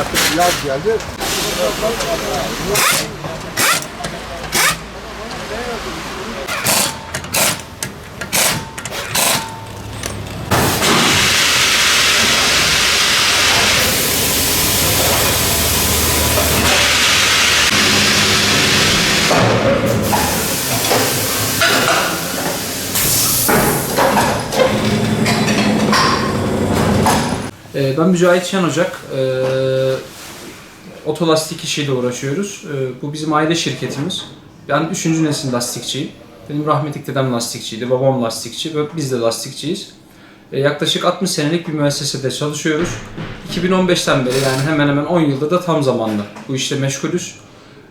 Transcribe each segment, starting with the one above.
Artık yaz geldi. Ee, Ben Mücahit Şen Ocak. Ee, Otolastik işiyle uğraşıyoruz. Ee, Bu bizim aile şirketimiz. Ben üçüncü nesil lastikçiyim. Benim rahmetli dedem lastikçiydi, babam lastikçi ve biz de lastikçiyiz. Yaklaşık 60 senelik bir müessesede çalışıyoruz. 2015'ten beri yani hemen hemen 10 yılda da tam zamanda bu işle meşgulüz.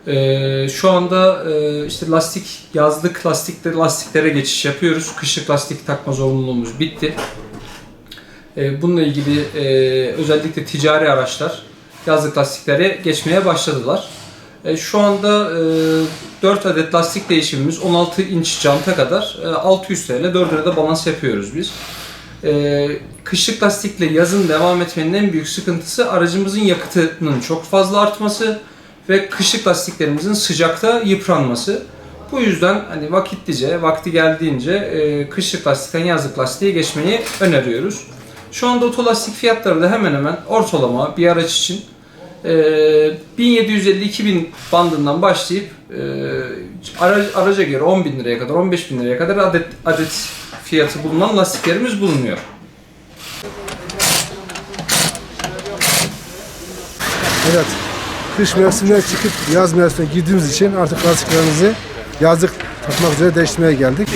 Ee, şu anda e, işte lastik, yazlık lastikleri lastiklere geçiş yapıyoruz. Kışlık lastik takma zorunluluğumuz bitti. E, Bununla ilgili e, özellikle ticari araçlar yazlık lastiklere geçmeye başladılar. E, Şu anda e, 4 adet lastik değişimimiz 16 inç janta kadar e, 600 TL 4 lirada balans yapıyoruz biz. Kışlık lastikle yazın devam etmenin en büyük sıkıntısı aracımızın yakıtının çok fazla artması ve kışlık lastiklerimizin sıcakta yıpranması. Bu yüzden hani vakitlice, vakti geldiğince kışlık lastikten yazlık lastiğe geçmeyi öneriyoruz. Şu anda otolastik fiyatları da hemen hemen ortalama bir araç için e, 1750-2000 bandından başlayıp e, ara- araca göre 10 bin liraya kadar 15 bin liraya kadar adet, adet fiyatı bulunan lastiklerimiz bulunuyor. Evet. Kış mevsimine çıkıp yaz mevsimine girdiğimiz için artık lastiklerimizi yazlık takmak üzere değiştirmeye geldik.